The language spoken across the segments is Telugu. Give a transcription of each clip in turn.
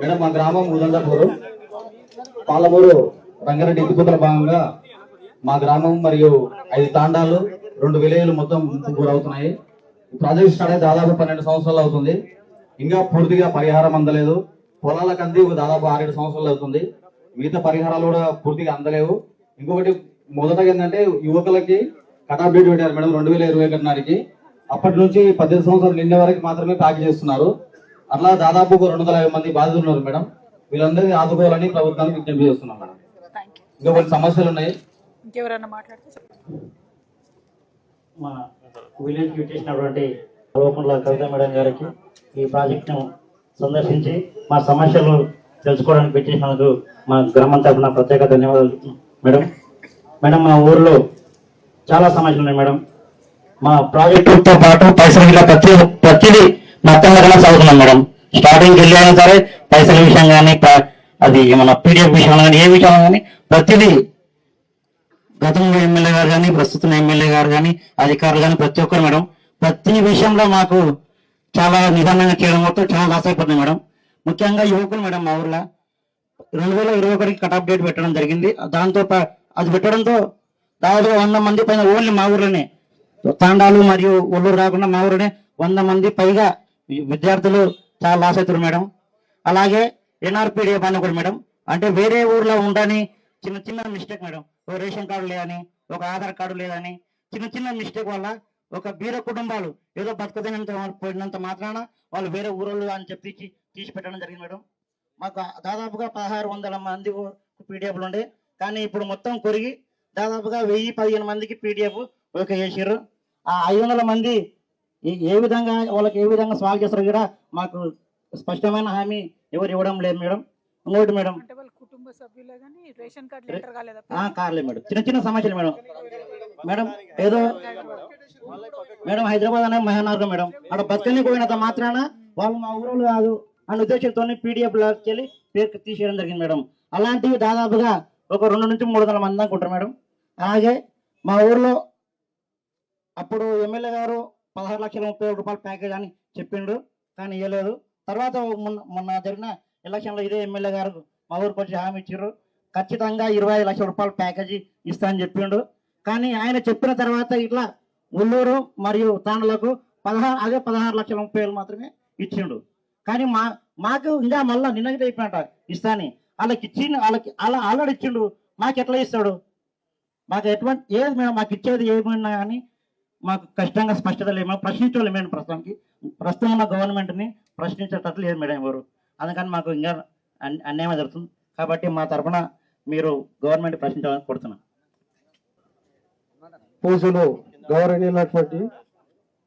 మేడం మా గ్రామం ఉదండపూరు పాలమూరు రంగారెడ్డి ఎత్తిపోతల భాగంగా మా గ్రామం మరియు ఐదు తాండాలు రెండు విలేజ్లు మొత్తం గురవుతున్నాయి. ఈ ప్రాజెక్ట్ స్టార్ట్ అయితే దాదాపు పన్నెండు సంవత్సరాలు అవుతుంది. ఇంకా పూర్తిగా పరిహారం అందలేదు. పొలాలకు అంది దాదాపు ఆరేడు సంవత్సరాలు అవుతుంది. మిగతా పరిహారాలు కూడా పూర్తిగా అందలేవు. ఇంకొకటి మొదటగా ఏంటంటే యువకులకి కట్ డేట్ పెట్టారు మేడం రెండు వేల ఇరవై ఒకటి నాటికి. అప్పటి నుంచి పద్దెనిమిది సంవత్సరాలు నిండే వరకు మాత్రమే ప్యాక్ చేస్తున్నారు. అట్లా దాదాపు ఒక రెండు వందల యాభై మంది బాధితులు ఉన్నారు మేడం. వీళ్ళందరినీ ఆదుకోవాలని ప్రభుత్వానికి విజ్ఞప్తి చేస్తున్నాం మేడం. ఇంకా కొన్ని సమస్యలు ఉన్నాయి? మాట్లాడితే. మా విలేజ్కి కల్వకుంట్ల కవిత మేడం గారికి ఈ ప్రాజెక్ట్ను సందర్శించి మా సమస్యలు తెలుసుకోవడానికి విచ్చేసినందుకు మా గ్రామం తరఫున ప్రత్యేక ధన్యవాదాలు మేడం మేడం మా ఊర్లో చాలా సమస్యలు ఉన్నాయి మేడం. మా ప్రాజెక్టుతో పాటు ఇలా ప్రతి ప్రతిదీ మొత్తం దగ్గర చదువుతున్నాం మేడం? స్టార్టింగ్కి వెళ్ళైనా సరే పైసల విషయం కానీ అది మన పీడిఎఫ్ విషయంలో కానీ ఏ విషయంలో కానీ ప్రతిదీ గతంలో ఎమ్మెల్యే గారు కానీ ప్రస్తుతం ఎమ్మెల్యే గారు కానీ అధికారులు కానీ ప్రతి ఒక్కరు మేడం ప్రతి విషయంలో మాకు చాలా నిదానంగా చేయడం మొత్తం చాలా లాస్ అయిపోతుంది మేడం. ముఖ్యంగా యువకులు మేడం మా ఊర్లో. రెండు వేల ఇరవై ఒకటికి కట్ ఆఫ్ డేట్ పెట్టడం జరిగింది. దాంతో పా- అది పెట్టడంతో దాదాపు వంద మంది పైన ఓన్లీ మా ఊర్లోనే. తాండాలు మరియు ఒళ్ళూరు రాకుండా మా ఊరినే వంద మంది పైగా విద్యార్థులు చాలా లాస్ అవుతున్నారు మేడం. అలాగే ఎన్ఆర్పిడి అని ఒకటి మేడం. అంటే వేరే ఊర్లో ఉండని చిన్న చిన్న మిస్టేక్ మేడం. ఒక రేషన్ కార్డు లేదని ఒక ఆధార్ కార్డు లేదని చిన్న చిన్న మిస్టేక్ వల్ల ఒక బీర కుటుంబాలు ఏదో బతకదనంత పోయినంత మాత్రాన వాళ్ళు వేరే ఊరోళ్ళు అని చెప్పి తీసి పెట్టడం జరిగింది మేడం. మాకు దాదాపుగా పదహారు వందల మంది పీడిఎఫ్లు ఉండే. కానీ ఇప్పుడు మొత్తం కొరిగి దాదాపుగా వెయ్యి పదిహేను మందికి పీడిఎఫ్ ఓకే చేసారు ఆ ఐదు వందల మంది ఏ- విధంగా వాళ్ళకి ఏ విధంగా సాల్వ్ చేస్తారో కూడా మాకు స్పష్టమైన హామీ ఎవరు ఇవ్వడం లేదు మేడం. ఇంకోటి మేడం. కాలేదా? కార్లే మేడం. చిన్న చిన్న సమస్యలు మేడం. మేడం ఏదో మేడం హైదరాబాద్ అనే మహానగరం మేడం. అక్కడ బతకని పోయినంత మాత్రాన వాళ్ళు మా ఊరోళ్ళు కాదు. అనే ఉద్దేశంతో పీడిఎఫ్ వెళ్ళి పేరు తీసేయడం జరిగింది మేడం. అలాంటివి దాదాపుగా ఒక రెండు నుంచి మూడు వందల మంది ఉంటారు మేడం. అలాగే మా ఊర్లో అప్పుడు ఎమ్మెల్యే గారు పదహారు లక్షల ముప్పై వేల రూపాయల ప్యాకేజ్ అని చెప్పిండు కానీ ఇవ్వలేదు తర్వాత మొన్న మొన్న జరిగిన ఎలక్షన్లో ఇదే ఎమ్మెల్యే గారు మా ఊరికి వచ్చి హామీ ఇచ్చారు ఖచ్చితంగా ఇరవై ఐదు లక్షల రూపాయల ప్యాకేజీ ఇస్తా అని చెప్పిండు. కానీ ఆయన చెప్పిన తర్వాత ఇట్లా ఉల్లూరు మరియు తాండలకు పదహారు అదే పదహారు లక్షల ముప్పై వేలు మాత్రమే ఇచ్చిండు. కానీ మా మాకు ఇంకా మళ్ళీ నిన్నగితే అయిపోయినట ఇస్తాని వాళ్ళకి ఇచ్చిండు వాళ్ళకి అలా ఆల్రెడీ ఇచ్చిండు. మాకు ఎట్లా ఇస్తాడు? మాకు ఎటువంటి ఏది మేము మాకు ఇచ్చేది ఏమైనా కానీ మాకు కష్టంగా స్పష్టత లేదు మేము ప్రశ్నించాలి మేడం ప్రస్తుతానికి. ప్రస్తుతం ఉన్న గవర్నమెంట్ని ప్రశ్నించేటట్లు లేదు మేడం ఎవరు. అందుకని మాకు ఇంకా అన్యాయం జరుగుతుంది. కాబట్టి మా తరఫున మీరు గవర్నమెంట్ ప్రశ్నించాలని కోరుతున్నాను పూజలు గౌరవనీయులైనటువంటి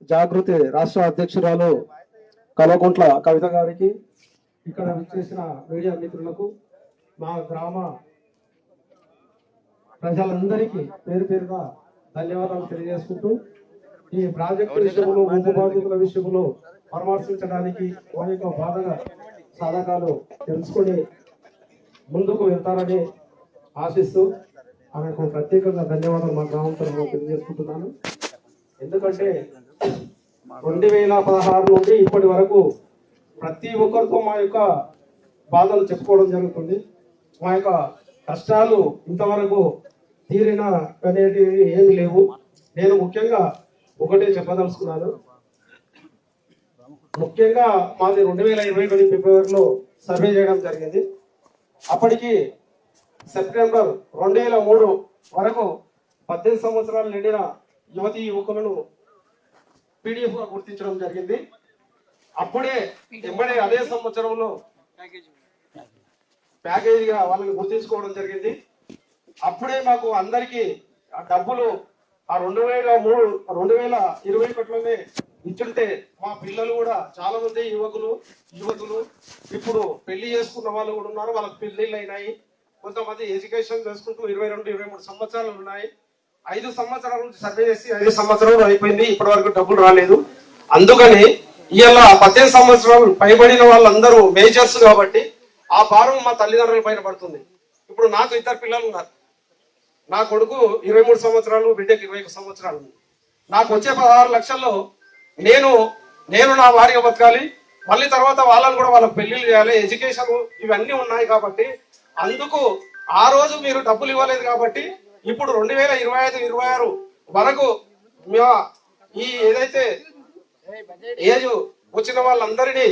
జాగృతి రాష్ట్ర అధ్యక్షురాలు కలకుంట్ల కవిత గారికి ఇక్కడ విచ్చేసిన మీడియా మిత్రులకు మా గ్రామ ప్రజలందరికీ పేరు పేరుగా ధన్యవాదాలు తెలియజేసుకుంటూ ఈ ప్రాజెక్టు విషయంలో ముందు బాధ్యతల విషయంలో పరామర్శించడానికి వారి యొక్క బాధగా సాధకాలు తెలుసుకొని ముందుకు వెళ్తారని ఆశిస్తూ ఆమెకు ప్రత్యేకంగా ధన్యవాదాలు మా గ్రామం తరఫున తెలియజేసుకుంటున్నాను. ఎందుకంటే రెండు వేల పదహారు నుండి ఇప్పటి వరకు ప్రతి ఒక్కరితో మా యొక్క బాధలు చెప్పుకోవడం జరుగుతుంది. మా యొక్క కష్టాలు ఇంతవరకు తీరిన అనేటివి ఏమి లేవు. నేను ముఖ్యంగా ఒకటే చెప్పదలుచుకున్నాను. ముఖ్యంగా మాది రెండు వేల ఇరవై ఒకటి ఫిబ్రవరిలో సర్వే చేయడం జరిగింది. అప్పటికి సెప్టెంబర్ రెండు వేల మూడు వరకు పద్దెనిమిది సంవత్సరాలు నిండిన యువతి యువకులను పీడిఎఫ్గా గుర్తించడం జరిగింది. అప్పుడే ఎంబడే అదే సంవత్సరంలో ప్యాకేజీగా వాళ్ళని గుర్తించుకోవడం జరిగింది. అప్పుడే మాకు అందరికీ ఆ డబ్బులు ఆ రెండు వేల మూడు రెండు వేల ఇరవై ఒకటిలోనే ఇచ్చుంటే మా పిల్లలు కూడా చాలా మంది యువకులు యువతులు ఇప్పుడు పెళ్ళి చేసుకున్న వాళ్ళు కూడా ఉన్నారు. వాళ్ళకి పెళ్ళిళ్ళు అయినాయి. కొంతమంది ఎడ్యుకేషన్ చేసుకుంటూ ఇరవై రెండు ఇరవై మూడు సంవత్సరాలు ఉన్నాయి. ఐదు సంవత్సరాల నుంచి సర్వే చేసి ఐదు సంవత్సరాలు అయిపోయింది. ఇప్పటి వరకు డబ్బులు రాలేదు. అందుకని ఇవాళ పద్దెనిమిది సంవత్సరాలు పైబడిన వాళ్ళందరూ మేజర్స్ కాబట్టి ఆ భారం మా తల్లిదండ్రుల పైన పడుతుంది. ఇప్పుడు నాకు ఇద్దరు పిల్లలు ఉన్నారు. నా కొడుకు ఇరవై మూడు సంవత్సరాలు బిడ్డకి ఇరవై ఒక సంవత్సరాలు నాకు వచ్చే పదహారు లక్షల్లో నేను నేను నా భార్య బతకాలి. మళ్ళీ తర్వాత వాళ్ళని కూడా వాళ్ళకి పెళ్ళిళ్ళు చేయాలి. ఎడ్యుకేషన్ ఇవన్నీ ఉన్నాయి కాబట్టి అందుకు ఆ రోజు మీరు డబ్బులు ఇవ్వలేదు కాబట్టి ఇప్పుడు రెండు వేల ఇరవై ఐదు ఇరవై ఆరు వరకు మా- ఈ ఏదైతే ఏజ్ వచ్చిన వాళ్ళందరినీ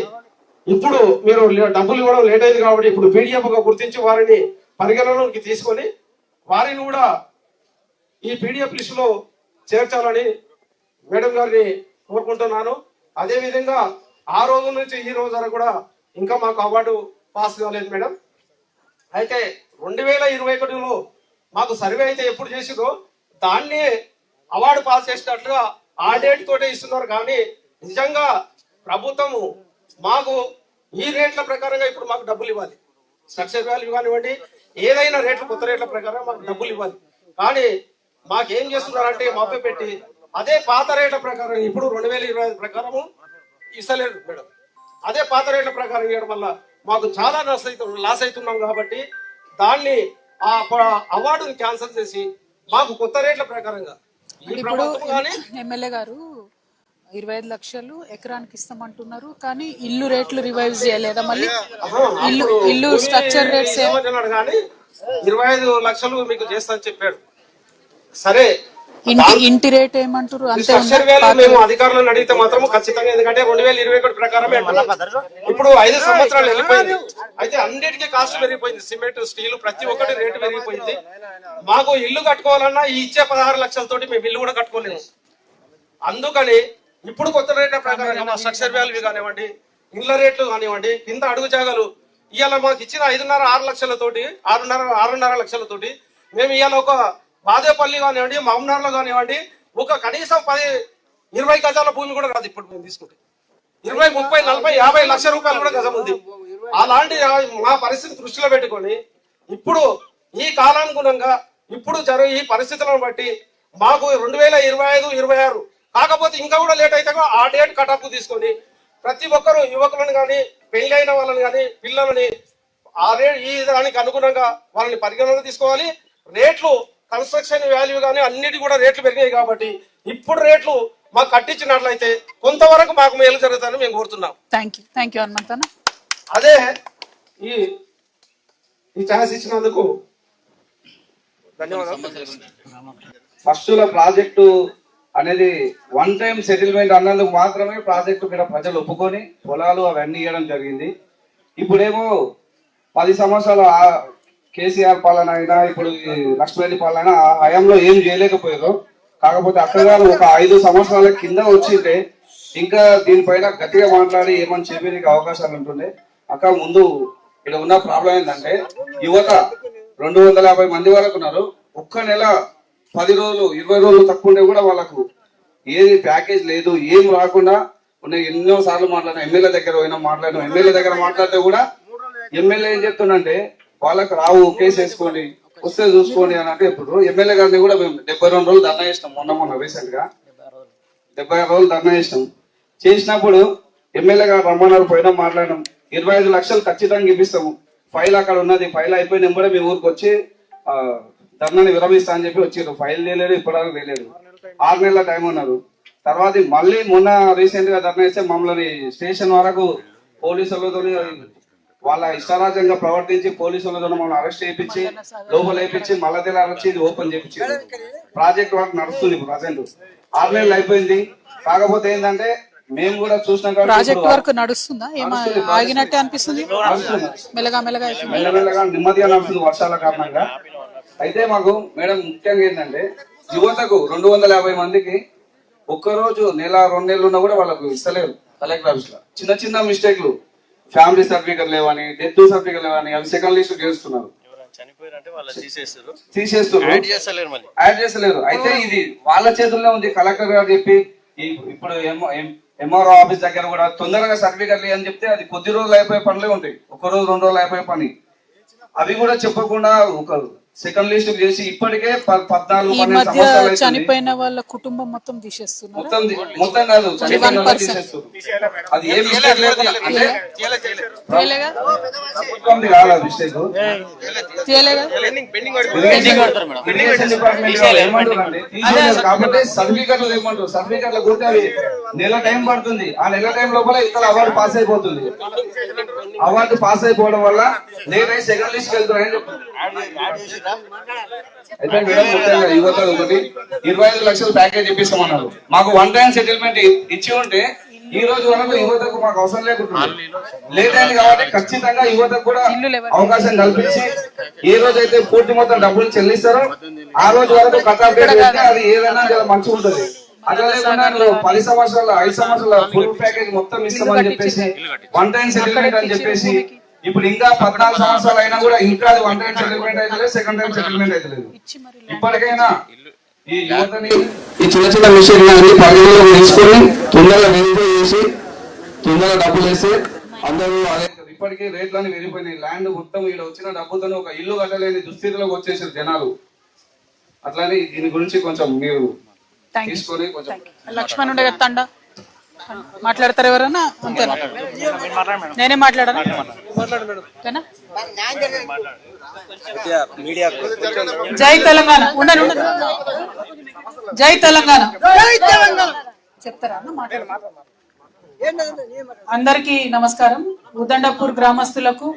ఇప్పుడు మీరు లే- డబ్బులు ఇవ్వడం లేట్ అయింది కాబట్టి ఇప్పుడు పీడిఎఫ్గా గుర్తించి వారిని పరిగణలోకి తీసుకొని వారిని కూడా ఈ పీడిఎఫ్ లిస్టులో చేర్చాలని మేడం గారిని కోరుకుంటున్నాను. అదేవిధంగా ఆ రోజు నుంచి ఈ రోజు వరకు కూడా ఇంకా మాకు అవార్డు పాస్ కాలేదు మేడం. అయితే రెండు వేల ఇరవై ఒకటిలో మాకు సర్వే అయితే ఎప్పుడు చేసిందో దాన్నే అవార్డు పాస్ చేసినట్లుగా ఆ డేట్ తోటే ఇస్తున్నారు. కానీ నిజంగా ప్రభుత్వము మాకు ఈ రేట్ల ప్రకారంగా ఇప్పుడు మాకు డబ్బులు ఇవ్వాలి. స్ట్రక్చర్ వాల్యూ కానివ్వండి ఏదైనా రేట్లు కొత్త రేట్ల ప్రకారం మాకు డబ్బులు ఇవ్వాలి. కానీ మాకేం చేస్తున్నారంటే మభ్య పెట్టి అదే పాత రేట్ల ప్రకారం ఇప్పుడు రెండు వేల ఇరవై ఐదు ప్రకారము ఇస్తలేరు మేడం. అదే పాత రేట్ల ప్రకారం ఇవ్వడం వల్ల మాకు చాలా లాస్ అవుతున్నాం లాస్ అవుతున్నాం కాబట్టి దాన్ని ఆ అవార్డుని క్యాన్సిల్ చేసి మాకు కొత్త రేట్ల ప్రకారంగా ఎమ్మెల్యే గారు ఇరవై ఐదు లక్షలు ఎకరానికి ఇస్తామంటున్నారు. కానీ ఇల్లు రేట్లు రివైవ్ చేయలేదా మళ్ళీ? ఇల్లు ఇల్లు స్ట్రక్చర్ రేట్స్ ఇరవై ఐదు లక్షలు మీకు చేస్తానని చెప్పాడు. సరే. ఇంటి ఇంటి రేట్ ఏమంటారు మేము అధికారులను అడిగితే మాత్రం ఖచ్చితంగా ఎందుకంటే రెండు వేల ఇరవై ఒకటి ప్రకారమే. ఇప్పుడు ఐదు సంవత్సరాలు వెళ్ళిపోయింది. అయితే అన్నిటికీ కాస్ట్ పెరిగిపోయింది. సిమెంట్ స్టీల్ ప్రతి ఒక్కటి రేటు పెరిగిపోయింది. మాకు ఇల్లు కట్టుకోవాలన్నా ఈ ఇచ్చే పదహారు లక్షలతోటి మేము ఇల్లు కూడా కట్టుకోలేము అందుకని ఇప్పుడు కొత్త రేట్ల ప్రకారంగా మా స్ట్రక్చర్ వాల్యూ కానివ్వండి ఇండ్ల రేట్లు కానివ్వండి కింద అడుగు జాగాలు ఇవాళ మాకు ఇచ్చిన ఐదున్నర ఆరు లక్షలతోటి ఆరున్నర ఆరున్నర లక్షలతోటి మేము ఇవాళ ఒక బాదేపల్లి కానివ్వండి మహమ్నార్లో కానివ్వండి ఒక కనీసం పది ఇరవై గజాల భూమి కూడా రాదు ఇప్పుడు మేము తీసుకుంటే. ఇరవై ముప్పై నలభై యాభై లక్షల రూపాయలు కూడా గజం ఉంది. అలాంటి మా పరిస్థితి దృష్టిలో పెట్టుకొని ఇప్పుడు ఈ కాలానుగుణంగా ఇప్పుడు జరుగు ఈ పరిస్థితులను బట్టి మాకు రెండు వేల ఇరవై ఐదు ఇరవై ఆరు కాకపోతే ఇంకా కూడా లేట్ అయితే కూడా ఆ డేట్ కటప్ తీసుకొని ప్రతి ఒక్కరు యువకులను కానీ పెళ్ళైన వాళ్ళని కానీ పిల్లలని ఆ రే ఈ దానికి అనుగుణంగా వాళ్ళని పరిగణన తీసుకోవాలి. రేట్లు కన్స్ట్రక్షన్ వాల్యూ కానీ అన్నిటి కూడా రేట్లు పెరిగాయి కాబట్టి ఇప్పుడు రేట్లు మాకు కట్టించినట్లయితే కొంతవరకు మాకు మేలు జరుగుతుందని మేము కోరుతున్నాం. థ్యాంక్ యూ థ్యాంక్ యూ అదే ఈ ఈ ఛాన్స్ ఇచ్చినందుకు ధన్యవాదాలు. ఫస్ట్ ప్రాజెక్టు అనేది వన్ టైం సెటిల్మెంట్ అన్నందుకు మాత్రమే ప్రాజెక్టు మీద ప్రజలు ఒప్పుకొని పొలాలు అవన్నీ ఇవ్వడం జరిగింది. ఇప్పుడేమో పది సంవత్సరాలు ఆ కేసీఆర్ పాలన అయినా ఇప్పుడు లక్ష్మీరెడ్డి పాలన ఆ హయాంలో ఏం చేయలేకపోయారు కాకపోతే అక్కగారు ఒక ఐదు సంవత్సరాల కింద వచ్చింటే ఇంకా దీనిపైన గట్టిగా మాట్లాడి ఏమని చెప్పేందుకు అవకాశాలు ఉంటుండే. అక్క ముందు ఇక్కడ ఉన్న ప్రాబ్లం ఏంటంటే యువత రెండు వందల యాభై మంది వరకు ఉన్నారు. ఒక్క నెల పది రోజులు ఇరవై రోజులు తక్కువ ఉంటే కూడా వాళ్ళకు ఏది ప్యాకేజ్ లేదు ఏం రాకుండా ఉన్న ఎన్నో సార్లు మాట్లాడినా ఎమ్మెల్యే దగ్గర పోయినా మాట్లాడినా ఎమ్మెల్యే దగ్గర మాట్లాడితే కూడా ఎమ్మెల్యే ఏం చెప్తుండంటే వాళ్ళకి రావు కేసు వేసుకోండి వస్తే చూసుకోండి అని అంటే ఇప్పుడు ఎమ్మెల్యే గారిని కూడా మేము డెబ్బై రెండు రోజులు ధర్నా చేసినాం మొన్న మొన్న రీసెంట్గా డెబ్బై ఆరు రోజులు ధర్నా చేసినాం. చేసినప్పుడు ఎమ్మెల్యే గారు రమ్మన్నారు పోయినా మాట్లాడినాం. ఇరవై ఐదు లక్షలు ఖచ్చితంగా ఇప్పిస్తాము. ఫైల్ అక్కడ ఉన్నది ఫైల్ అయిపోయిన వెంబడే మీ ఊరికి వచ్చి ఆ, ధర్నాని విరమిస్తా అని చెప్పి వచ్చారు ఫైల్ చేయలేదు ఇప్పటివరకు తెలియదు ఆరు నెలల టైం ఉన్నారు. తర్వాత మళ్ళీ మొన్న రీసెంట్గా ధర్నా ఇస్తే మమ్మల్ని స్టేషన్ వరకు పోలీసులతో వాళ్ళ ఇష్టారాజ్యంగా ప్రవర్తించి పోలీసులతో మమ్మల్ని అరెస్ట్ చేయించి లోపల వేయించి మళ్ళా తెల్లారి వచ్చి ఇది ఓపెన్ చేయించారు ప్రాజెక్ట్ వర్క్ నడుస్తుంది ఇప్పుడు ప్రజెంట్. ఆరు నెలలు అయిపోయింది. కాకపోతే ఏంటంటే మేము కూడా చూసినాం కాబట్టి ప్రాజెక్ట్ వర్క్ నడుస్తుందా? ఆగినట్టే అనిపిస్తుంది. మెల్లగా మెల్లగా. మెల్లమెల్లగా నెమ్మదిగా నడుస్తుంది వర్షాల కారణంగా. అయితే మాకు మేడం ముఖ్యంగా ఏంటంటే యువతకు రెండు వందల యాభై మందికి ఒక్కరోజు నెల రెండు నెలలు ఉన్నా కూడా వాళ్ళకు ఇస్తలేరు కలెక్టర్ ఆఫీస్లో చిన్న చిన్న మిస్టేక్లు. ఫ్యామిలీ సర్టిఫికెట్ లేవని డెత్ సర్టిఫికెట్ లేవని అవి సెకండ్ లిస్ట్ చేస్తున్నారు తీసేస్తున్నారు యాడ్ చేస్తలేరు అయితే ఇది వాళ్ళ చేతుల్లో ఉంది. కలెక్టర్ గారు చెప్పి ఇప్పుడు ఎంఆర్ఓ ఆఫీస్ దగ్గర కూడా తొందరగా సర్టిఫికెట్లు అని చెప్తే అది కొద్ది రోజులు అయిపోయే పనులే ఉంటాయి. ఒక రోజు రెండు రోజులు అయిపోయే పని. అవి కూడా చెప్పకుండా ఒక సెకండ్ లిస్ట్ చేసి ఇప్పటికే ప- పద్నాలుగు ఈ మధ్య. చనిపోయిన వాళ్ళ కుటుంబం మొత్తం తీసేస్తున్నారు? మొత్తం కాదు చనిపోయిన వాళ్ళని 1%. తీసేస్తారు. అది ఏ మిస్టేక్ లేదు అంటే ప్రభుత్వంది కాదు? మిస్టేక్ కాబట్టి సర్టిఫికెట్లు ఏమంటారు? సర్టిఫికెట్లు కొట్టి అవి నెల టైం పడుతుంది. ఆ నెల టైం లోపల ఇక్కడ అవార్డు పాస్ అయిపోతుంది. అవార్డు పాస్ అయిపోవడం వల్ల అయి సెకండ్ లిస్ట్ వెళ్తున్నారని యువత ఒకటి. ఇరవై ఐదు లక్షలు ప్యాకేజ్ ఇప్పిస్తామన్నారు. మాకు వన్ టైం సెటిల్మెంట్ ఇచ్చి ఉంటే ఈ రోజు వరకు యువతకు మాకు అవసరం లేకుండా లేట్ కాబట్టి ఖచ్చితంగా యువతకు కూడా అవకాశం కల్పించి ఏ రోజు అయితే పూర్తి మొత్తం డబ్బులు చెల్లిస్తారో ఆ రోజు వరకు కట్ అది ఏదైనా చాలా మంచిగా ఉంటుంది. అట్లా లేకుండా పది సంవత్సరాల ఐదు సంవత్సరాల ఫుల్ ప్యాకేజ్ మొత్తం ఇస్తామని చెప్పేసి వన్ టైం సెటిల్మెంట్ అని చెప్పేసి ఇప్పుడు ఇంకా పద్నాలుగు సంవత్సరాలు అయినా కూడా ఇంకా అది వన్ టైం సెటిల్మెంట్ అయితే లేదు సెకండ్ టైం సెటిల్మెంట్ అయితే లేదు. ఇప్పటికైనా ఈ యువతని ఈ చిన్న చిన్న మిషన్ పరిగణలో తీసుకొని తొందరగా వెరిఫై చేసి తొందరగా డబ్బులు వేసి అందరూ అదే ఇప్పటికీ రేట్లన్నీ పెరిగిపోయినాయి. ల్యాండ్ మొత్తం ఇక్కడ వచ్చిన డబ్బుతో ఒక ఇల్లు కట్టలేని దుస్థితిలోకి వచ్చేసారు జనాలు. అట్లానే దీని గురించి కొంచెం మీరు తీసుకొని కొంచెం లక్ష్మణ్ ఉండే కదా తండ మాట్లాడతారు ఎవరన్నా? అంతేనా నేనే మాట్లాడనా? ఓకేనా? జై తెలంగాణ. ఉండండి ఉండండి. జై తెలంగాణ. చెప్తారా అందరికీ నమస్కారం. ఉదండపూర్ గ్రామస్తులకు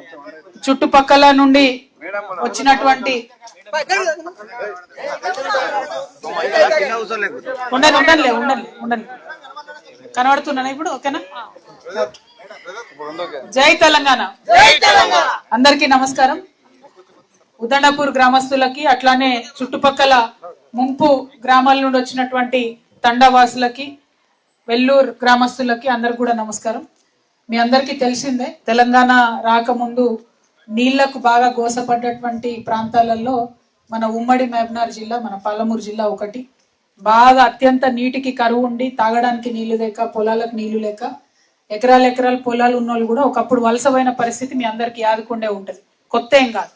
చుట్టుపక్కల నుండి వచ్చినటువంటి ఉండండి ఉండండి ఉండండి ఉండండి. కనబడుతున్నానా ఇప్పుడు? ఓకేనా? జై తెలంగాణ. అందరికీ నమస్కారం. ఉదండపూర్ గ్రామస్తులకి అట్లానే చుట్టుపక్కల ముంపు గ్రామాల నుండి వచ్చినటువంటి తండావాసులకి వెల్లూరు గ్రామస్తులకి అందరికి కూడా నమస్కారం. మీ అందరికీ తెలిసిందే తెలంగాణ రాకముందు నీళ్ళకు బాగా గోసపడ్డటువంటి ప్రాంతాలలో మన ఉమ్మడి మహబూబ్నగర్ జిల్లా మన పాలమూరు జిల్లా ఒకటి. బాగా అత్యంత నీటికి కరువు ఉండి తాగడానికి నీళ్ళు లేక పొలాలకు నీళ్ళు లేక ఎకరాలు ఎకరాలు పొలాలు ఉన్నోళ్ళు కూడా ఒకప్పుడు వలసపోయిన పరిస్థితి మీ అందరికి యాదుకుండే ఉంటుంది. కొత్త ఏం కాదు.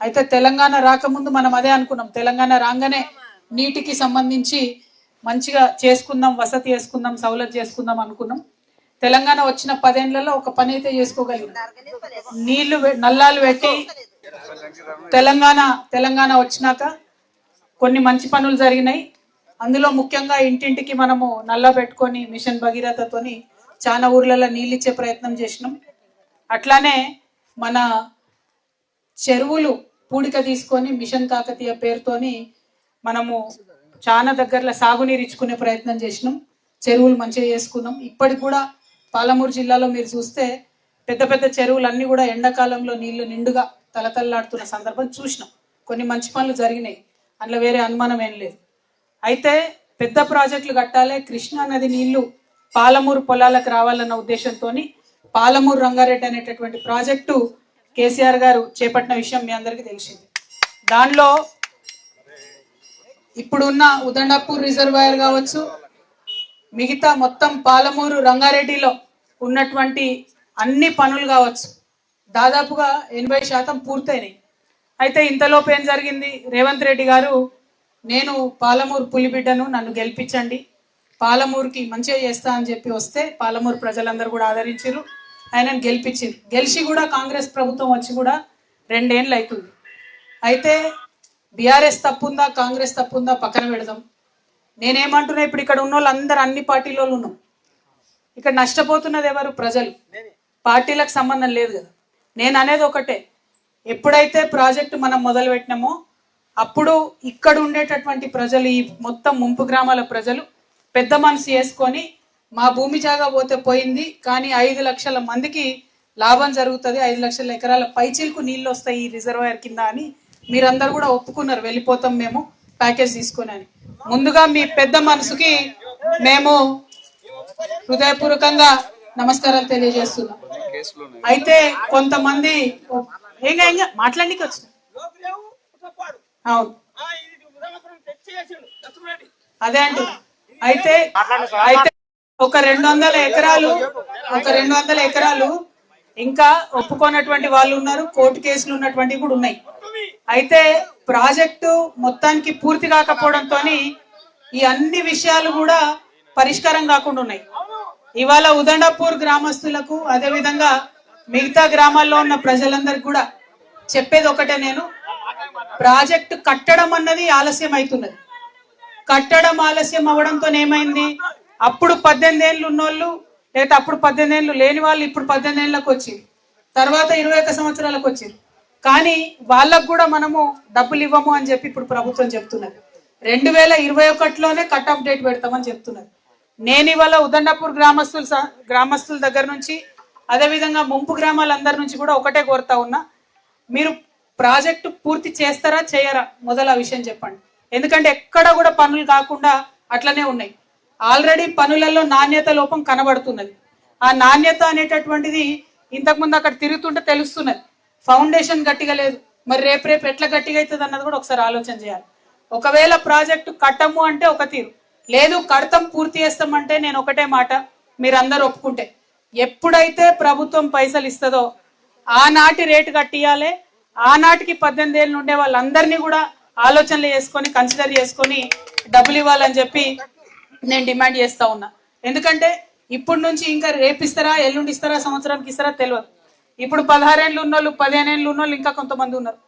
అయితే తెలంగాణ రాకముందు మనం అదే అనుకున్నాం. తెలంగాణ రాగానే నీటికి సంబంధించి మంచిగా చేసుకుందాం వసతి చేసుకుందాం సౌలత్ చేసుకుందాం అనుకున్నాం. తెలంగాణ వచ్చిన పదేళ్ళలో ఒక పని అయితే చేసుకోగలిగినాం. నీళ్ళు నల్లాలు పెట్టి తెలంగాణ తెలంగాణ వచ్చినాక కొన్ని మంచి పనులు జరిగినాయి. అందులో ముఖ్యంగా ఇంటింటికి మనము నల్ల పెట్టుకొని మిషన్ భగీరథతోని చాలా ఊర్లలో నీళ్ళు ఇచ్చే ప్రయత్నం చేసినాం. అట్లానే మన చెరువులు పూడిక తీసుకొని మిషన్ కాకతీయ పేరుతోని మనము చాలా దగ్గరలో సాగునీరు ఇచ్చుకునే ప్రయత్నం చేసినాం. చెరువులు మంచిగా చేసుకున్నాం. ఇప్పటికి కూడా పాలమూరు జిల్లాలో మీరు చూస్తే పెద్ద పెద్ద చెరువులు కూడా ఎండాకాలంలో నీళ్ళు నిండుగా తలతల్లాడుతున్న సందర్భం చూసినాం. కొన్ని మంచి పనులు జరిగినాయి. అందులో వేరే అనుమానం ఏం లేదు. అయితే పెద్ద ప్రాజెక్టులు కట్టాలి. కృష్ణా నది నీళ్ళు పాలమూరు పొలాలకు రావాలన్న ఉద్దేశంతో పాలమూరు రంగారెడ్డి అనేటటువంటి ప్రాజెక్టు కేసీఆర్ గారు చేపట్టిన విషయం మీ అందరికీ తెలిసింది. దానిలో ఇప్పుడున్న ఉదండపూర్ రిజర్వాయర్ కావచ్చు మిగతా మొత్తం పాలమూరు రంగారెడ్డిలో ఉన్నటువంటి అన్ని పనులు కావచ్చు దాదాపుగా ఎనభై శాతం పూర్తయినాయి. అయితే ఇంతలోపు ఏం జరిగింది? రేవంత్ రెడ్డి గారు నేను పాలమూరు పులిబిడ్డను నన్ను గెలిపించండి. పాలమూరుకి మంచిగా చేస్తా అని చెప్పి వస్తే పాలమూరు ప్రజలందరూ కూడా ఆదరించారు ఆయనను గెలిపించారు గెలిచి కూడా కాంగ్రెస్ ప్రభుత్వం వచ్చి కూడా రెండేళ్ళు అవుతుంది అయితే బీఆర్ఎస్ తప్పుందా కాంగ్రెస్ తప్పుందా పక్కన పెడదాం. నేనేమంటున్నా ఇప్పుడు ఇక్కడ ఉన్న వాళ్ళందరూ అన్ని పార్టీలో ఉన్నాం. ఇక్కడ నష్టపోతున్నది ఎవరు? ప్రజలు. పార్టీలకు సంబంధం లేదు కదా. నేను అనేది ఒకటే. ఎప్పుడైతే ప్రాజెక్టు మనం మొదలు పెట్టినామో అప్పుడు ఇక్కడ ఉండేటటువంటి ప్రజలు ఈ మొత్తం ముంపు గ్రామాల ప్రజలు పెద్ద మనసు చేసుకొని మా భూమి జాగా పోతే పోయింది కానీ ఐదు లక్షల మందికి లాభం జరుగుతుంది ఐదు లక్షల ఎకరాల పైచీలకు నీళ్ళు వస్తాయి ఈ రిజర్వాయర్ కింద అని మీరందరూ కూడా ఒప్పుకున్నారు వెళ్ళిపోతాం మేము ప్యాకేజ్ తీసుకొని అని ముందుగా మీ పెద్ద మనసుకి మేము హృదయపూర్వకంగా నమస్కారాలు తెలియజేస్తున్నాం. అయితే కొంతమంది ఏంగా ఏంగా మాట్లాడడానికి వచ్చిన? అవును. అదే అంటు అయితే అయితే ఒక రెండు వందల ఎకరాలు ఒక రెండు వందల ఎకరాలు ఇంకా ఒప్పుకోనటువంటి వాళ్ళు ఉన్నారు. కోర్టు కేసులు ఉన్నటువంటి కూడా ఉన్నాయి. అయితే ప్రాజెక్టు మొత్తానికి పూర్తి కాకపోవడంతో ఈ అన్ని విషయాలు కూడా పరిష్కారం కాకుండా ఉన్నాయి. ఇవాళ ఉదండపూర్ గ్రామస్తులకు అదే విధంగా మిగతా గ్రామాల్లో ఉన్న ప్రజలందరికీ కూడా చెప్పేది ఒకటే నేను. ప్రాజెక్టు కట్టడం అన్నది ఆలస్యం అవుతున్నది కట్టడం ఆలస్యం అవ్వడంతో ఏమైంది అప్పుడు పద్దెనిమిది ఏళ్ళు ఉన్నోళ్ళు లేదా అప్పుడు పద్దెనిమిది ఏళ్ళు లేని వాళ్ళు ఇప్పుడు పద్దెనిమిది ఏళ్ళకి వచ్చింది తర్వాత ఇరవై ఒక్క సంవత్సరాలకు వచ్చింది కానీ వాళ్ళకు కూడా మనము డబ్బులు ఇవ్వము అని చెప్పి ఇప్పుడు ప్రభుత్వం చెప్తున్నది. రెండు వేల ఇరవై ఒకటిలోనే కట్ ఆఫ్ డేట్ పెడతామని చెప్తున్నది. నేను ఇవాళ ఉదండపూర్ గ్రామస్తుల గ్రామస్తుల దగ్గర నుంచి అదేవిధంగా ముంపు గ్రామాలందరి నుంచి కూడా ఒకటే కోరుతా ఉన్నా. మీరు ప్రాజెక్టు పూర్తి చేస్తారా చేయరా? మొదల విషయం చెప్పండి. ఎందుకంటే ఎక్కడ కూడా పనులు కాకుండా అట్లనే ఉన్నాయి. ఆల్రెడీ పనులలో నాణ్యత లోపం కనబడుతున్నది. ఆ నాణ్యత అనేటటువంటిది ఇంతకుముందు అక్కడ తిరుగుతుంటే తెలుస్తున్నది. ఫౌండేషన్ గట్టిగా లేదు. మరి రేపు రేపు ఎట్లా గట్టిగా అవుతుంది అన్నది కూడా ఒకసారి ఆలోచన చేయాలి. ఒకవేళ ప్రాజెక్టు కట్టము అంటే ఒక తీరు. లేదు కడతం పూర్తి చేస్తామంటే నేను ఒకటే మాట. మీరందరూ ఒప్పుకుంటే. ఎప్పుడైతే ప్రభుత్వం పైసలు ఇస్తుందో ఆనాటి రేటు కట్టియాలి ఆనాటికి పద్దెనిమిది ఏళ్ళు ఉండే వాళ్ళందరినీ కూడా ఆలోచనలు చేసుకొని కన్సిడర్ చేసుకొని డబ్బులు ఇవ్వాలని చెప్పి నేను డిమాండ్ చేస్తా ఉన్నా. ఎందుకంటే ఇప్పుడు నుంచి ఇంకా రేపిస్తారా ఎల్లుండి ఇస్తారా సంవత్సరానికి ఇస్తారా తెలియదు. ఇప్పుడు పదహారేళ్ళు ఉన్నోళ్ళు పదిహేను ఏళ్ళు ఉన్నోళ్ళు ఇంకా కొంతమంది ఉన్నారు.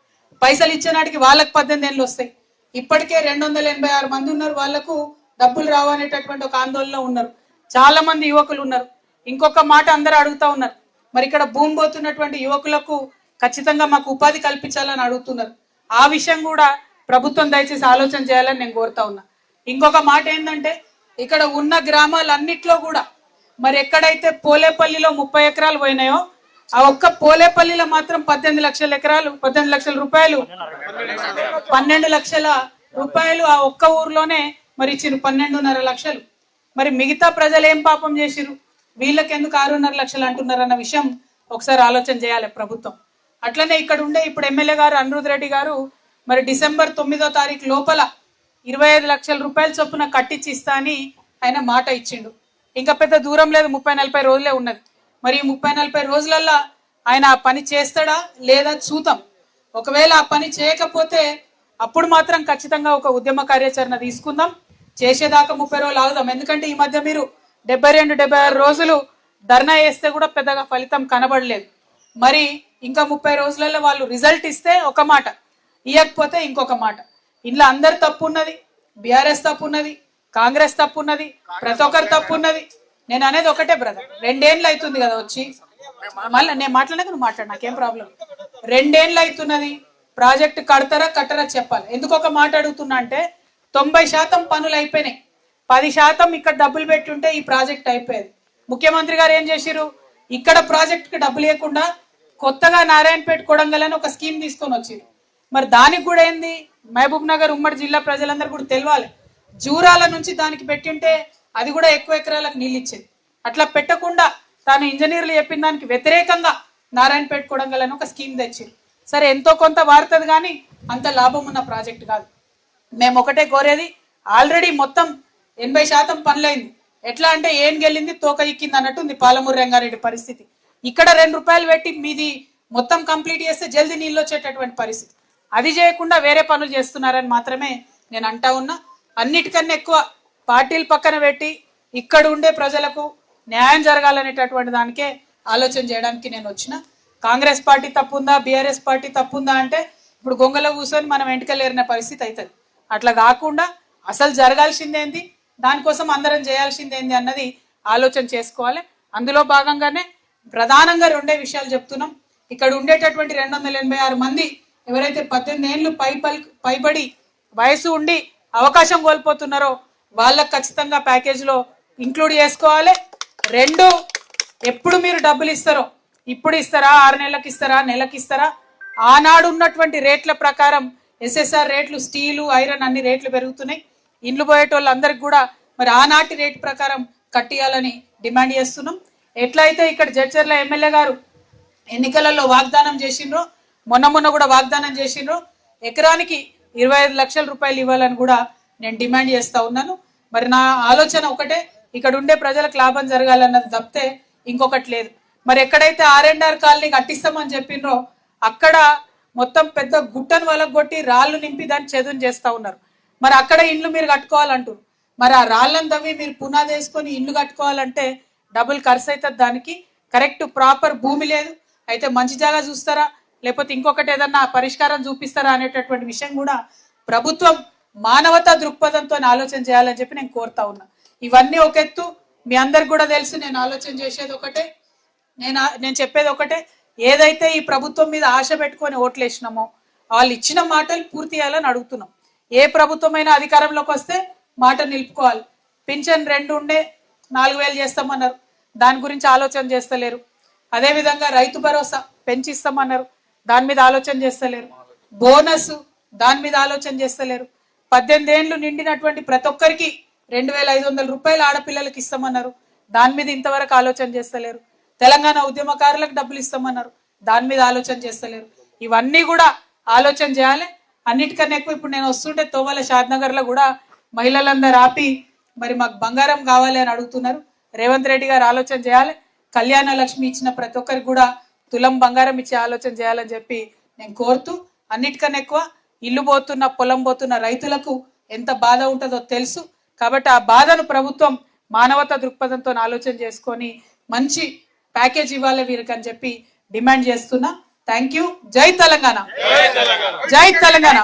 పైసలు ఇచ్చే నాటికి వాళ్ళకి పద్దెనిమిది ఏళ్ళు వస్తాయి. ఇప్పటికే రెండు వందల ఎనభై ఆరు మంది ఉన్నారు వాళ్ళకు డబ్బులు రావనేటటువంటి ఒక ఆందోళన ఉన్నారు. చాలా మంది యువకులు ఉన్నారు. ఇంకొక మాట అందరూ అడుగుతా ఉన్నారు. మరి ఇక్కడ భూమి పోతున్నటువంటి యువకులకు ఖచ్చితంగా మాకు ఉపాధి కల్పించాలని అడుగుతున్నారు. ఆ విషయం కూడా ప్రభుత్వం దయచేసి ఆలోచన చేయాలని నేను కోరుతా ఉన్నా. ఇంకొక మాట ఏంటంటే ఇక్కడ ఉన్న గ్రామాలన్నిట్లో కూడా మరి ఎక్కడైతే పోలేపల్లిలో ముప్పై ఎకరాలు పోయినాయో ఆ ఒక్క పోలేపల్లిలో మాత్రం పద్దెనిమిది లక్షల ఎకరాలు పద్దెనిమిది లక్షల రూపాయలు పన్నెండు లక్షల రూపాయలు ఆ ఒక్క ఊర్లోనే మరి ఇచ్చిన పన్నెండున్నర లక్షలు. మరి మిగతా ప్రజలు ఏం పాపం చేసిరు వీళ్ళకెందుకు ఆరున్నర లక్షలు అంటున్నారు అన్న విషయం ఒకసారి ఆలోచన చేయాలి ప్రభుత్వం. అట్లనే ఇక్కడ ఉండే ఇప్పుడు ఎమ్మెల్యే గారు అనిరుద్ రెడ్డి గారు మరి డిసెంబర్ తొమ్మిదో తారీఖు లోపల ఇరవై ఐదు లక్షల రూపాయల చొప్పున కట్టించి ఇస్తా అని ఆయన మాట ఇచ్చిండు. ఇంకా పెద్ద దూరం లేదు ముప్పై నలభై రోజులే ఉన్నది. మరి ముప్పై నలభై రోజులల్లో ఆయన ఆ పని చేస్తాడా లేదా చూద్దాం. ఒకవేళ ఆ పని చేయకపోతే అప్పుడు మాత్రం ఖచ్చితంగా ఒక ఉద్యమ కార్యాచరణ తీసుకుందాం. చేసేదాకా ముప్పై రోజులు ఆగుదాం. ఎందుకంటే ఈ మధ్య మీరు డెబ్బై రెండు డెబ్బై ఆరు రోజులు ధర్నా వేస్తే కూడా పెద్దగా ఫలితం కనబడలేదు. మరి ఇంకా ముప్పై రోజులలో వాళ్ళు రిజల్ట్ ఇస్తే ఒక మాట ఇవ్వకపోతే ఇంకొక మాట. ఇంట్లో అందరు తప్పు ఉన్నది బీఆర్ఎస్ తప్పు ఉన్నది కాంగ్రెస్ తప్పు ఉన్నది ప్రతి ఒక్కరు తప్పు ఉన్నది నేను అనేది ఒకటే బ్రదర్ రెండేళ్ళు అవుతుంది కదా వచ్చి. మళ్ళీ నేను మాట్లాడక నువ్వు మాట్లాడు నాకేం ప్రాబ్లం రెండేళ్ళు అవుతున్నది ప్రాజెక్ట్ కడతారా కట్టరా చెప్పాలి. ఎందుకు ఒక మాట అడుగుతున్నా అంటే తొంభై శాతం పనులు అయిపోయినాయి. పది శాతం ఇక్కడ డబ్బులు పెట్టుంటే ఈ ప్రాజెక్ట్ అయిపోయేది. ముఖ్యమంత్రి గారు ఏం చేసిరు ఇక్కడ ప్రాజెక్ట్కి డబ్బులు లేకుండా కొత్తగా నారాయణపేట కొడంగల్ అని ఒక స్కీమ్ తీసుకొని వచ్చింది. మరి దానికి కూడా ఏంది? మహబూబ్ నగర్ ఉమ్మడి జిల్లా ప్రజలందరూ కూడా తెలియాలి జూరాల నుంచి దానికి పెట్టింటే అది కూడా ఎక్కువ ఎకరాలకు నీళ్ళు ఇచ్చేది. అట్లా పెట్టకుండా తాను ఇంజనీర్లు చెప్పిన దానికి వ్యతిరేకంగా నారాయణపేట కొడంగల్ అని ఒక స్కీమ్ తెచ్చింది. సరే ఎంతో కొంత వారుతుంది కానీ అంత లాభం ఉన్న ప్రాజెక్ట్ కాదు. మేము ఒకటే కోరేది ఆల్రెడీ మొత్తం ఎనభై శాతం పనులైంది. ఎట్లా అంటే ఏం గెలింది తోక ఇక్కింది అన్నట్టు ఉంది పాలమూరు రంగారెడ్డి పరిస్థితి. ఇక్కడ రెండు రూపాయలు పెట్టి మీది మొత్తం కంప్లీట్ చేస్తే జల్దీ నీళ్ళు వచ్చేటటువంటి పరిస్థితి. అది చేయకుండా వేరే పనులు చేస్తున్నారని మాత్రమే నేను అంటా ఉన్నా. అన్నిటికన్నా ఎక్కువ పార్టీలు పక్కన పెట్టి ఇక్కడ ఉండే ప్రజలకు న్యాయం జరగాలనేటటువంటి దానికే ఆలోచన చేయడానికి నేను వచ్చిన. కాంగ్రెస్ పార్టీ తప్పుందా? బీఆర్ఎస్ పార్టీ తప్పుందా అంటే ఇప్పుడు గొంగలో కూర్చొని మనం వెంటకలేరిన పరిస్థితి అవుతుంది అట్లా కాకుండా అసలు జరగాల్సిందేంది? దానికోసం అందరం చేయాల్సిందేంది అన్నది ఆలోచన చేసుకోవాలి. అందులో భాగంగానే ప్రధానంగా రెండే విషయాలు చెప్తున్నాం. ఇక్కడ ఉండేటటువంటి రెండు వందల ఎనభై ఆరు మంది ఎవరైతే పద్దెనిమిది ఏళ్ళు పై పైబడి వయసు ఉండి అవకాశం కోల్పోతున్నారో వాళ్ళకు ఖచ్చితంగా ప్యాకేజీలో ఇంక్లూడ్ చేసుకోవాలి. రెండు ఎప్పుడు మీరు డబ్బులు ఇస్తారో ఇప్పుడు ఇస్తారా ఆరు నెలలకు ఇస్తారా నెలకి ఇస్తారా? ఆనాడు ఉన్నటువంటి రేట్ల ప్రకారం ఎస్ఎస్ఆర్ రేట్లు స్టీలు ఐరన్ అన్ని రేట్లు పెరుగుతున్నాయి. ఇండ్లు పోయేటోళ్ళందరికీ కూడా మరి ఆనాటి రేట్ ప్రకారం కట్టియాలని డిమాండ్ చేస్తున్నాం. ఎట్లయితే ఇక్కడ జడ్చర్ల ఎమ్మెల్యే గారు ఎన్నికలలో వాగ్దానం చేసిండ్రు మొన్న మొన్న కూడా వాగ్దానం చేసిండ్రు ఎకరానికి ఇరవై ఐదు లక్షల రూపాయలు ఇవ్వాలని కూడా నేను డిమాండ్ చేస్తూ ఉన్నాను. మరి నా ఆలోచన ఒకటే ఇక్కడ ఉండే ప్రజలకు లాభం జరగాలన్నది తప్పితే ఇంకొకటి లేదు. మరి ఎక్కడైతే ఆర్ అండ్ ఆర్ కాలనీ కట్టిస్తామని చెప్పిండ్రో అక్కడ మొత్తం పెద్ద గుట్టను వలగొట్టి రాళ్ళు నింపి దాన్ని చదును చేస్తా ఉన్నారు. మరి అక్కడ ఇండ్లు మీరు కట్టుకోవాలంటారు మరి ఆ రాళ్ళని తవ్వి మీరు పునాది వేసుకొని ఇల్లు కట్టుకోవాలంటే డబుల్ ఖర్చు అవుతుంది దానికి. కరెక్ట్ ప్రాపర్ భూమి లేదు. అయితే మంచి జాగా చూస్తారా? లేకపోతే ఇంకొకటి ఏదన్నా పరిష్కారం చూపిస్తారా అనేటటువంటి విషయం కూడా ప్రభుత్వం మానవతా దృక్పథంతో ఆలోచన చేయాలని చెప్పి నేను కోరుతా ఉన్నా. ఇవన్నీ ఒక ఎత్తు. మీ అందరికి కూడా తెలుసు నేను ఆలోచన చేసేది ఒకటే. నేను నేను చెప్పేది ఒకటే. ఏదైతే ఈ ప్రభుత్వం మీద ఆశ పెట్టుకొని ఓట్లేసినామో వాళ్ళు ఇచ్చిన మాటలు పూర్తి చేయాలని అడుగుతున్నాం. ఏ ప్రభుత్వమైనా అధికారంలోకి వస్తే మాట నిలుపుకోవాలి. పింఛన్ రెండు ఉండే నాలుగు వేలు చేస్తామన్నారు. దాని గురించి ఆలోచన చేస్తలేరు. అదేవిధంగా రైతు భరోసా పెంచిస్తామన్నారు. దాని మీద ఆలోచన చేస్తలేరు. బోనస్ దాని మీద ఆలోచన చేస్తలేరు. పద్దెనిమిది ఏళ్ళు నిండినటువంటి ప్రతి ఒక్కరికి రెండు వేల ఐదు వందల రూపాయలు ఆడపిల్లలకి ఇస్తామన్నారు. దాని మీద ఇంతవరకు ఆలోచన చేస్తలేరు. తెలంగాణ ఉద్యమకారులకు డబ్బులు ఇస్తామన్నారు. దాని మీద ఆలోచన చేస్తలేరు. ఇవన్నీ కూడా ఆలోచన చేయాలి. అన్నిటికన్నా ఎక్కువ ఇప్పుడు నేను వస్తుంటే తోవల షాద్నగర్లో కూడా మహిళలందరూ ఆపి మరి మాకు బంగారం కావాలి అని అడుగుతున్నారు. రేవంత్ రెడ్డి గారు ఆలోచన చేయాలి. కళ్యాణ లక్ష్మి ఇచ్చిన ప్రతి ఒక్కరికి కూడా తులం బంగారం ఇచ్చే ఆలోచన చేయాలని చెప్పి నేను కోరుతూ అన్నిటికన్నా ఎక్కువ ఇల్లు పోతున్న పొలం పోతున్న రైతులకు ఎంత బాధ ఉంటుందో తెలుసు. కాబట్టి ఆ బాధను ప్రభుత్వం మానవతా దృక్పథంతో ఆలోచన చేసుకొని మంచి ప్యాకేజ్ ఇవ్వాలి వీరికి అని చెప్పి డిమాండ్ చేస్తున్నా. Thank you. జై తెలంగాణ. జై తెలంగాణ.